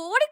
కోడి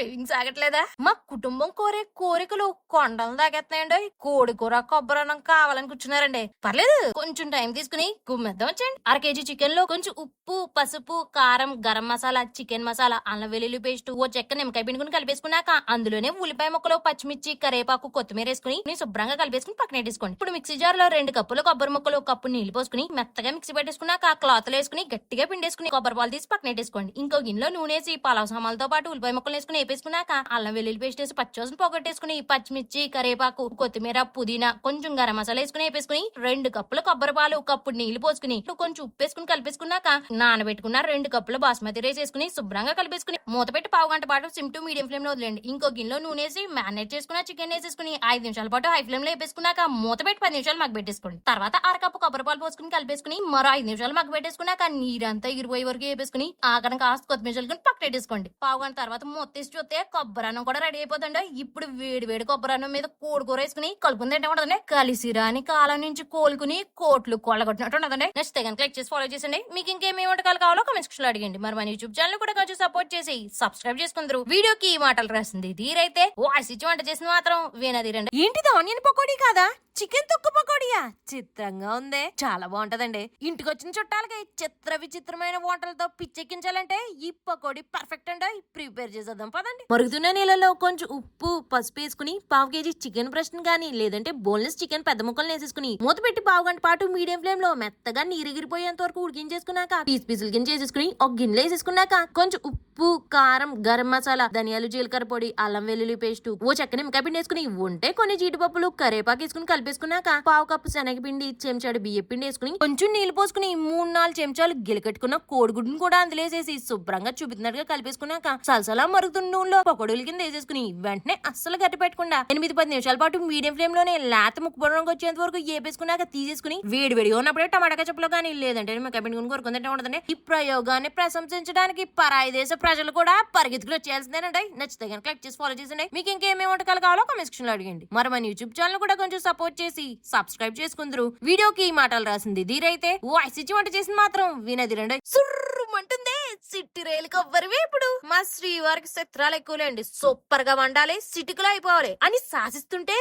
కూర సాగట్లేదా క్రేవింగ్స్ ఆగట్లేదా మా కుటుంబం కోరే కోరికలు కొండలు తాగేస్తున్నాయండి కోడి కూర కొబ్బరన్నం కావాలని కూర్చున్నారండి. పర్లేదు కొంచెం టైం తీసుకుని గుమ్మెద్దాం వచ్చండి అర కేజీ చికెన్లో కొంచెం ఉప్పు పసుపు కారం గరం మసాలా చికెన్ మసాలా అల్లం వెల్లుల్లి పేస్ట్ ఓ చెక్క నిమ్మకాయ పిండుకుని కలిపేసుకున్నాక అందులోనే ఉల్లిపాయ ముక్కలు పచ్చిమిర్చి కరేపాకు కొత్తిమీర వేసుకుని శుభ్రంగా కలిపేసుకుని పక్కన పెట్టేసుకోండి. ఇప్పుడు మిక్సీ జార్లో రెండు కప్పులు కొబ్బరి ముక్కలు ఒక కప్పు నీళ్ళు పోసుకుని మెత్తగా మిక్సీ పెట్టేసుకున్నాక ఆ క్లాత్ వేసుకుని గట్టిగా పిండేసుకుని కొబ్బరి పాలు తీసి పక్కన పెట్టేసుకోండి. ఇంకో గిన్నెలో నూనె వేసి పలావ్ సామాన్లతో పాటు ఉల్లిపాయ ముక్కలు వేసుకుని వేపేసుకున్నాక అల్లం వెల్లుల్లి పేస్ట్ వేసి పచ్చోసం పొగట్టేసుకుని పచ్చిమిర్చి కరేపాకు కొత్తిమీర పుదీనా కొంచెం గరం మసాలా వేసుకుని వేపేసుకుని రెండు కప్పుల కొబ్బరి పాలు కప్పుడు నీళ్ళు పోసుకుని కొంచెం ఉప్పు వేసుకుని కలిపేసుకున్నాక నానబెట్టుకున్న రెండు కప్పుల బాస్మతి రైస్ వేసుకుని శుభ్రంగా కలిపేసుకుని మూత పెట్టి పావు గంట పాటు సిమ్ టు మీడియం ఫ్లేమ్లో వదిలేండి. ఇంకో గిన్నెలో నూనె వేసి మ్యారినేట్ చేసుకున్న చికెన్ వేసేసుకుని ఐదు నిమిషాల పాటు హై ఫ్లేమ్లో వేపేసుకున్నాక మూత పెట్టి పది నిమిషాలు మగ్గ పెట్టేసుకోండి. తర్వాత అరకప్పు కొబ్బరి పాలు పోసుకుని కలిపేసుకుని మరో ఐదు నిమిషాలు మగ్గ పెట్టేసుకున్నాక నీరంతా ఇరిపోయే వరకు వేపేసుకుని ఆకరణ కాస్త కొత్తిమీర చల్లుకుని పక్కన పెట్టేసుకోండి. పావు గంట తర్వాత మూత తీసి చూస్తే కొబ్బరి అన్నం కూడా రెడీ అయిపోతుండే ఇప్పుడు వేడి వేడి కొబ్బరి అన్నం మీద కోడి కూర వేసుకుని కలుపుకుని తింటే ఉండదండి కలిసిరాని కాలం నుంచి కోలుకుని కోట్లు కొల్లగొట్టినట్టు ఉండదండి నెక్స్ట్ కనుక క్లిక్ చేసి ఫాలో చేసండి మీకు ఇంకేమేమి వంటకాలు కావాలో కమెంట్స్ సెక్షన్లో అడిగండి. మరి మన యూట్యూబ్ ఛానల్ కూడా కొంచెం సపోర్ట్ చేసి సబ్స్క్రైబ్ చేసుకుందరు. వీడియోకి ఈ మాటలు రాసింది తీరైతే వాయిస్ ఇచ్చి వంట చేసింది మాత్రం వీణదిరండి ఏంటిది ఆనియన్ పకోడీ కాదా? చికెన్ తొక్క పకోడియా? చిత్రంగా ఉందే. చాలా బాగుంటదండి. ఇంటికి వచ్చిన చుట్టాలకి చిత్ర విచిత్రమైన వంటలతో పిచ్చెక్కించాలంటే ఈ పకోడీ పర్ఫెక్ట్ అండి. ప్రిపేర్ చేసేద్దాం పదండి మరుగుతున్న నీళ్ళలో కొంచెం ఉప్పు పసుపు వేసుకుని పావు కేజీ చికెన్ బ్రెస్ట్ కానీ లేదంటే బోన్లెస్ చికెన్ పెద్ద ముక్కలు వేసేసుకుని మూత పెట్టి పావు గంట పాటు మీడియం ఫ్లేమ్లో మెత్తగా నీరెగిరిపోయేంత వరకు ఉడికించేసుకున్నాక పీస్ పీసులు కింద చేసేసుకుని ఒక గిన్నెలో వేసేసుకున్నాక కొంచెం ఉప్పు ఉప్పు కారం గరం మసాలా ధనియాలు జీలకర్ర పొడి అల్లం వెల్లుల్లి పేస్ట్ ఓ చక్కని మిక్కపిండి పిండి వేసుకుని ఉంటే కొన్ని జీడిపప్పులు కరేపాకు వేసుకుని కలిపేసుకున్నాక పావు కప్పు శనగపిండి చెంచాడు బియ్య పిండి వేసుకుని కొంచెం నీళ్ళు పోసుకుని మూడు నాలుగు చెంచాలు గిలకట్టుకున్న కోడిగుడ్డును కూడా అందులో వేసేసి శుభ్రంగా చూపిస్తున్నట్టుగా కలిపేసుకున్నాక సలసలా మరుగుతున్న నూనెలో పకోడీల కింద వేసేసుకుని వెంటనే అస్సలు గట్టి పెట్టకుండా ఎనిమిది పది నిమిషాల పాటు మీడియం ఫ్లేమ్లోనే లేత ముక్కు వచ్చేంత వరకు వేపేసుకున్నాక తీసేసుకుని వేడి వేడిగా ఉన్నప్పుడే టమాటా చెప్పులో కానీ లేదంటే నిమ్మకాయ పిండుకుని కొరుకుందంటే ఉండదండి ఈ ప్రయోగాన్ని ప్రశంసించడానికి పరాయి దేశ ప్రజలు కూడా పరిగెత్తుకులు వచ్చేయాల్సిందేనండి. నచ్చితే కనుక క్లిక్ చేసి ఫాలో చేసండి మీకు ఇంకేమేమి వంటకాలు కావాలో కామెంట్ సెక్షన్లో అడిగండి. మరి మన యూట్యూబ్ ఛానల్ కూడా కొంచెం సపోర్ట్ చేసి సబ్స్క్రైబ్ చేసుకుందరు. వీడియోకి ఈ మాటలు రాసింది దీరైతే వాయిస్ ఇచ్చి వంట చేసింది మాత్రం వినది రండి. సుర్రుమంటుందే సిట్టి రైలు కొవ్వరివి ఇప్పుడు మా శ్రీవారికి సత్రాలు ఎక్కువలేండి సూపర్గా వండాలి. సిటికలో అయిపోవాలి అని శాసిస్తుంటే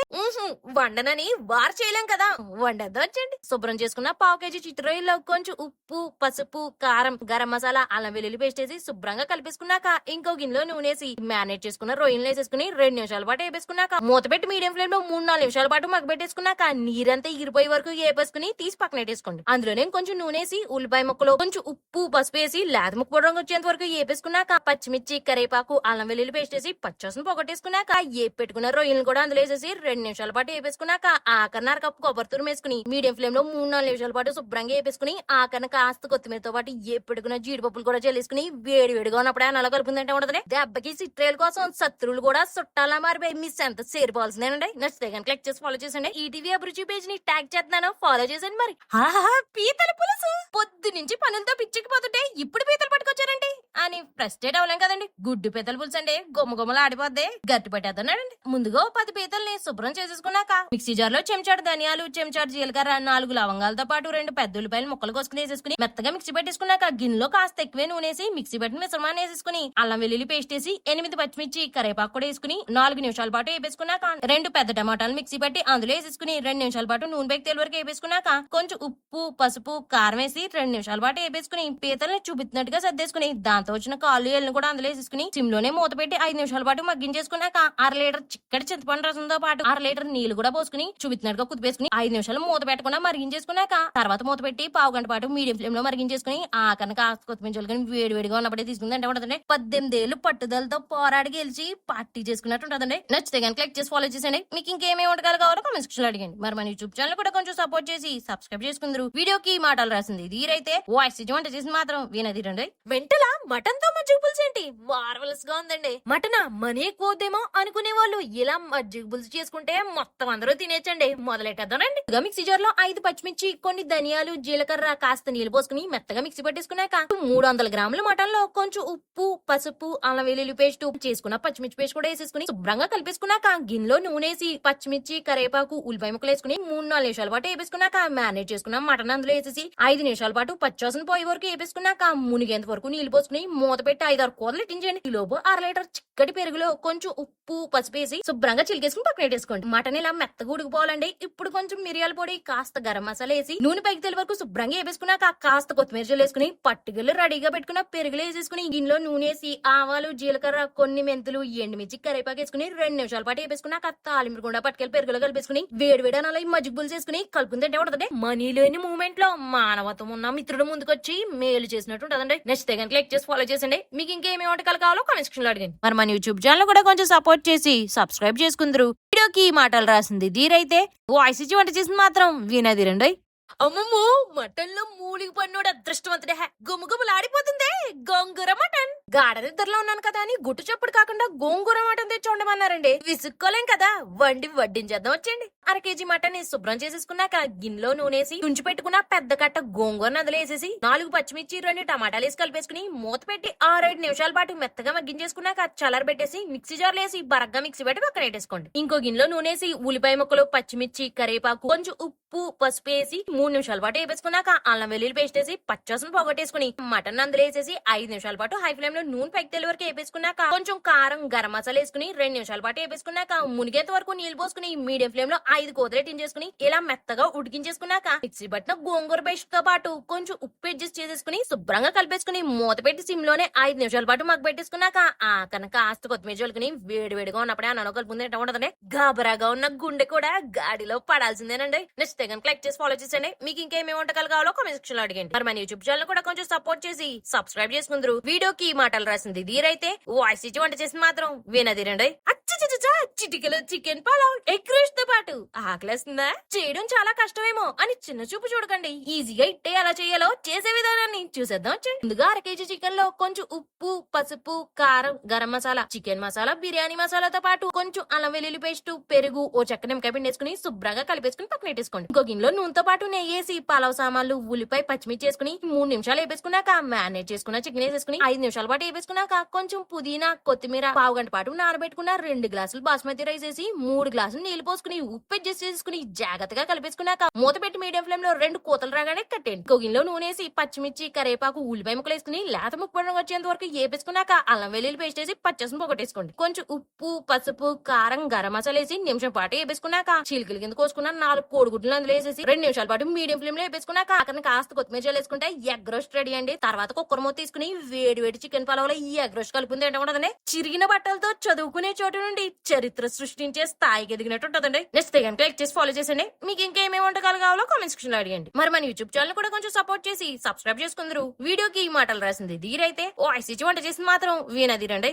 వండనని వారు చేయలేం కదా. వండద్దు వచ్చండి శుభ్రం చేసుకున్న పావు కేజీ చిట్టి రొయ్యల్లో కొంచెం ఉప్పు పసుపు కారం గరం మసాలా అల్లం వెల్లుల్లి పేస్ట్ వేసి శుభ్రంగా వేసుకున్నాక ఇంకో గిన్నెలో నూనె మేనేజ్ మ్యారినేట్ చేసుకున్న రొయ్యలు వేసేసుకుని రెండు నిమిషాల పాటు వేపేసుకున్నాక మూత పెట్టి మీడియం ఫ్లేమ్లో మూడు నాలుగు నిమిషాల పాటు మగ్గబెట్టేసుకున్నాక నీరంతా ఇరిపోయే వరకు వేపేసుకుని తీసి పక్కన పెట్టేసుకోండి. అందులోనే కొంచెం నూనె ఉల్లిపాయ ముక్కలో కొంచెం ఉప్పు పసుపు వేసి లేత ముక్క పొడి రంగు వచ్చేంత వరకు వేపేసుకున్నాక పచ్చిమిర్చి కరేపాకు అల్లం వెల్లుల్లి పేస్ట్ వేసి పచ్చోసం పొగట్టేసుకున్నాక ఏపి పెట్టుకున్న రొయ్యలు కూడా అందులో వేసేసి రెండు నిమిషాల పాటు వేపేసుకున్నాక ఆకరన్నర కప్పు కొబ్బరి తురుము వేసుకుని మీడియం ఫ్లేమ్లో మూడు నాలుగు నిమిషాల పాటు శుభ్రంగా వేపేసుకుని ఆకరణ కాస్త కొత్తిమీరతో పాటు ఏపి పెట్టుకున్న జీడిపప్పులు కూడా చెల్లేసుకుని వేడి వేడిగా ఉన్నప్పుడు అలా కలుపుతుందంటే ఉండదు దెబ్బకి సిట్రేల కోసం శత్రువులు కూడా చుట్టాలా మారిపోయి మిస్ ఎంత చేరిపోవాల్సిందేనండి నచ్చితే కనుక క్లిక్ చేసి ఫాలో చేసండి ఈటీవీ అభిరుచి పేజ్ని ట్యాగ్ చేస్తున్నాను. ఫాలో చేసండి మరి. ఆహా పీతల పులుసు. పొద్దు నుంచి పనులతో పిచ్చికిపోతుంటే ఇప్పుడు పీతలు పట్టుకొచ్చారండి. అని ఫ్రస్ట్రేట్ అవ్వలేం కదండి. గుడ్డు పీతల పులుసు అండి గుమ్మ గుమ్మలు ఆడిపోద్ది. గట్టి పెట్టేస్తున్నాడండి ముందుగా పది పీతల్ని శుభ్రం చేసేసుకున్నాక మిక్సీ జార్లో చెంచాడు ధనియాలు చెంచాడు జీలకర్ర నాలుగు లవంగాలతో పాటు రెండు పెద్ద ఉల్లిపాయలు ముక్కలు కోసుకుని వేసేసుకుని మెత్తగా మిక్సీ పెట్టేసుకున్నాక గిన్నెలో కాస్త ఎక్కువే నూనెసి మిక్సీ పెట్టిన మిశ్రమాన్ని వేసేసుకుని అల్లం వెల్లుల్లి పేస్ట్ వేసి ఎనిమిది పచ్చిమిర్చి కరేపాకు కూడా వేసుకుని నాలుగు నిమిషాల పాటు వేపేసుకున్నాక రెండు పెద్ద టమాటాలు మిక్సీ పెట్టి అందులో వేసేసుకుని రెండు నిమిషాల పాటు నూనె బెక్కి తెలివరకు వేపేసుకున్నాక కొంచెం ఉప్పు పసుపు కారం వేసి రెండు నిమిషాల పాటు వేపేసుకుని పీతల్ని చూపిస్తున్నట్టుగా సర్దేసుకుని దాంతో వచ్చిన కాళ్ళు ఎల్లు కూడా అందులో వేసేసుకుని సిమ్లోనే మూత పెట్టి ఐదు నిమిషాల పాటు మగ్గించేసుకున్నాక అర లీటర్ చిక్కటి చింతపండు రసంతో పాటు అర లీటర్ నీళ్ళు కూడా పోసుకుని చూపించినట్టుగా కుదిపేసుకుని ఐదు నిమిషాలు మూత పెట్టకుండా మరిగించేసుకున్నాక తర్వాత మూత పెట్టి పావు గంట పాటు మీడియం ఫ్లేమ్లో మరిగించేసుకుని ఆ కనుక కొత్తిమీర వేడి వేడిగా ఉన్నప్పుడే తీసుకుంది అంటే ఉంటుందండి. పద్దెనిమిది ఏళ్ళు పట్టుదలతో పోరాడి గెలిచి పార్టీ చేసుకున్నట్టు ఉంటుందండి నచ్చితే కనుక క్లిక్ చేసి ఫాలో చేసేయండి. మీకు ఇంకేమేమి వంటకాలు కావాలో కామెంట్ సెక్షన్లో అడిగండి. మరి మన యూట్యూబ్ ఛానల్ కూడా కొంచెం సపోర్ట్ చేసి సబ్స్క్రైబ్ చేసుకుందరు. వీడియోకి మాటలు రాసింది వీరైతే వాయిస్ వంట చేసి మాత్రం వినదిరండి వెంటల మటన్తో మజ్జిగ పులుసు ఏంటి? మార్వలస్గా ఉందండి. మటన్? మనీ ఎక్కువ అనుకునే వాళ్ళు ఇలా మజ్జిగ పులుసు చేసుకుంటే మొత్తం అందరూ తినేచ్చండి. మొదలెట్టేద్దానండి ఇక మిక్సీ జార్లో ఐదు పచ్చిమిర్చి కొన్ని ధనియాలు జీలకర్ర కాస్త నీళ్ళు పోసుకుని మెత్తగా మిక్సీ పట్టేసుకున్నాక మూడు వందల గ్రాముల మటన్లో కొంచెం ఉప్పు ఉప్పు పసుపు అల్లం వెల్లుల్లి పేస్ట్ చేసుకున్న పచ్చిమిర్చి పేస్ట్ కూడా వేసేసుకుని శుభ్రంగా కలిపేసుకున్నాక గిన్నెలో నూనెసి పచ్చిమిర్చి కరేపాకు ఉల్లిపాయ ముక్కలు వేసుకుని మూడు నాలుగు నిమిషాల పాటు వేపేసుకున్నాక మ్యారినేట్ చేసుకున్న మటన్ అందులో వేసేసి ఐదు నిమిషాల పాటు పచ్చోసన పోయే వరకు వేపేసుకున్నాక మునిగేంత వరకు నీళ్ళు పోసుకుని మూత పెట్టి ఆరు కూరలు ఇట్టించండి ఈ లోపు అర లీటర్ చిక్కటి పెరుగులో కొంచెం ఉప్పు పసుపు వేసి శుభ్రంగా చిలికేసుకుని పక్కన పెట్టేసుకోండి. మటన్ ఇలా మెత్తగా ఉడికిపోవాలండి. ఇప్పుడు కొంచెం మిరియాల పొడి కాస్త గరం మసాలా వేసి నూనె పైకి తెలి వరకు శుభ్రంగా వేసుకున్నాక కాస్త కొత్తిమీర వేసుకుని పట్టుకెళ్ళి రెడీగా పెట్టుకున్న పెరుగులు వేసేసుకుని గిన్నెలో నూనె ఆవాలు జీలకర్ర కొన్ని మెంతులు ఎండుమిర్చి కరివేపాకు వేసుకుని రెండు నిమిషాల పాటు వేపేసుకున్నాక తాలింపు కూడా పట్టుకెళ్ళి పెరుగులో కలిపేసుకుని వేడి వేడి అనాలి మజ్జిగులు చేసుకుని కలుపుకుని తింటే ఉంటదండి మనీ లేని మూమెంట్లో మానవత్వం ఉన్న మిత్రుడు ముందుకొచ్చి మేలు చేసినట్టు ఉంటదండి. నెక్స్ట్ కనుక లైక్ చేసి ఫాలో చేసండి మీకు ఇంకేమి వంటకాలు కావాలో కామెంట్ సెక్షన్లో అడిగండి. మరి మన యూట్యూబ్ ఛానల్ కూడా కొంచెం సపోర్ట్ చేసి సబ్స్క్రైబ్ చేసుకుందరు. వీడియోకి ఈ మాటలు రాసింది ధీరైతే. వాయిస్ ఇచ్చి వంట చేసింది మాత్రం వినది రండి అమ్మమ్మో మటన్లో మూలిగి పన్నోడు అదృష్టవంతుడే గుమగుమలాడిపోతుందే. గోంగూర మటన్. గాఢ నిద్రలో ఉన్నాను కదా అని గుట్టు చప్పుడు కాకుండా గోంగూర మటన్ తెచ్చి ఉండమన్నారండి విసుక్కోలేం కదా. వండి వడ్డించేద్దాం వచ్చేయండి. అర కేజీ మటన్ని శుభ్రం చేసేసుకున్నాక గిన్నెలో నూనేసి తుంచి పెట్టుకున్న పెద్ద కట్ట గోంగూర నదిలేసేసి నాలుగు పచ్చిమిర్చి రెండు టమాటాలు వేసి కలిపేసుకుని మూత పెట్టి ఆరేడు నిమిషాల పాటు మెత్తగా మగ్గించేసుకున్నాక చల్లర పెట్టేసి మిక్సీ జార్లో వేసి బరగ్గా మిక్సీ పెట్టి పక్కన పెట్టేసుకోండి. ఇంకో గిన్నెలో నూనేసి ఉల్లిపాయ ముక్కలు పచ్చిమిర్చి కరివేపాకు కొంచెం ఉప్పు పసుపు వేసి మూడు నిమిషాల పాటు వేపేసుకున్నాక అల్లం వెల్లుల్లి పేస్ట్ వేసి పచ్చసను పోగొట్టేసుకుని మటన్ అందులో వేసేసి ఐదు నిమిషాల పాటు హై ఫ్లేమ్లో నూనె పైకి వరకు వేపేసుకున్నాక కొంచెం కారం గరం మసాలా వేసుకుని రెండు నిమిషాల పాటు వేపేసుకున్నాక మునిగేంత వరకు నీళ్ళు పోసుకుని మీడియం ఫ్లేమ్లో ఐదు కోతలెట్టించేసుకుని ఇలా మెత్తగా ఉడికించేసుకున్నాక మిక్సీ పట్టిన గోంగూర పేస్ట్తో పాటు కొంచెం ఉప్పు అడ్జస్ట్ చేసేసుకుని శుభ్రంగా కలిపేసుకుని మూత పెట్టి సిమ్లోనే ఐదు నిమిషాల పాటు మగ్గ పెట్టేసుకున్నాక ఆ కనుక కాస్త కొత్తిమీర చల్లుకుని వేడి వేడిగా ఉన్నప్పుడే అన్నం కలిపి ఎట్లా ఉంటదండి గాబరాగా ఉన్న గుండె కూడా గాడిలో పడాల్సిందేనండి. నెక్స్ట్ కనుక లైక్ చేసి ఫాలో చేసండి మీకు ఇంకేమేమి వంటకాలు కావాలో కామెంట్ సెక్షన్లో అడిగండి. మరి మన యూట్యూబ్ ఛానల్ కూడా కొంచెం సపోర్ట్ చేసి సబ్స్క్రైబ్ చేసుకుందరు. వీడియోకి ఈ మాటలు రాసింది దీరైతే వాయిస్ ఇచ్చి వంట చేసి మాత్రం వినదిరండి. అచ్చచ్చచ్చా చిటికలు చికెన్ పలావ్ ఎగ్ రైస్తో పాటు. ఆకలేస్తుందా? చేయడం చాలా కష్టమేమో అని చిన్న చూపు చూడకండి. ఈజీగా ఇట్టే ఎలా చేయాలో చేసే విధానాన్ని చూసేద్దాం ముందుగా అర కేజీ చికెన్లో కొంచెం ఉప్పు పసుపు కారం గరం మసాలా చికెన్ మసాలా బిర్యానీ మసాలాతో పాటు కొంచెం అల్లం వెల్లుల్లి పేస్ట్ పెరుగు ఓ చెక్క నిమ్మకాయ పిండి వేసుకుని శుభ్రంగా కలిపేసుకుని పక్కన పెట్టేసుకోండి. ఒక గిన్నెలో నూనెతో పాటు నెయ్యి వేసి పలావ్ సామాన్లు ఉల్లిపాయ పచ్చిమిర్చి వేసుకుని మూడు నిమిషాలు వేపేసుకున్నాక మ్యారినేట్ చేసుకున్న చికెన్ వేసేసుకుని ఐదు నిమిషాల పాటు వేపేసుకున్నాక కొంచెం పుదీనా కొత్తిమీర పావు గంట పాటు నానబెట్టుకున్న రెండు రెండు గ్లాసులు బాస్మతి రైస్ వేసి మూడు గ్లాసులు నీళ్ళు పోసుకుని ఉప్పు అడ్జస్ట్ చేసుకుని జాగ్రత్తగా కలిపేసుకున్నాక మూత పెట్టి మీడియం ఫ్లేమ్లో రెండు కూతలు రాగానే కట్టండి ఇంకో నూనె వేసి పచ్చిమిర్చి కరేపాకు ఉల్లిపాయ ముక్కలు వేసుకుని లేత ముక్కడం వచ్చేంత వరకు వేపేసుకున్నాక అల్లం వెల్లుల్లి పేస్ట్ వేసి పచ్చసం పొగటేసుకోండి కొంచెం ఉప్పు పసుపు కారం గరం మసాలా వేసి నిమిషం పాటు వేపేసుకున్నాక చీలికల కింద కోసుకున్న నాలుగు కోడిగుడ్లు అందులో వేసేసి రెండు నిమిషాల పాటు మీడియం ఫ్లేమ్లో వేపేసుకున్నాక అక్కడ కాస్త కొత్తిమీర వేసుకుంటే ఎగ్ రోస్ట్ రెడీ అండి. తర్వాత కుక్కర్ మూత తీసుకుని వేడి వేడి చికెన్ పలావులో ఈ ఎగ్ రోస్ట్ కలుపుంది ఏంటో చిరిగిన బట్టలతో చదువుకునే చోటు నుండి చరిత్ర సృష్టించే స్థాయికి ఎదిగినట్టు ఉంటుందండి. నెక్స్ట్ కనుక క్లిక్ చేసి ఫాలో చేసండి మీకు ఇంకేమేమి వంటకాలు కావాలో కామెంట్ సెక్షన్లో అడిగండి. మరి మన యూట్యూబ్ ఛానల్ కూడా కొంచెం సపోర్ట్ చేసి సబ్స్క్రైబ్ చేసుకుందరు. వీడియోకి ఈ మాటలు రాసింది ధీరైతే. ఓ ఐసీచి వంట చేసింది మాత్రం వీణదిరండి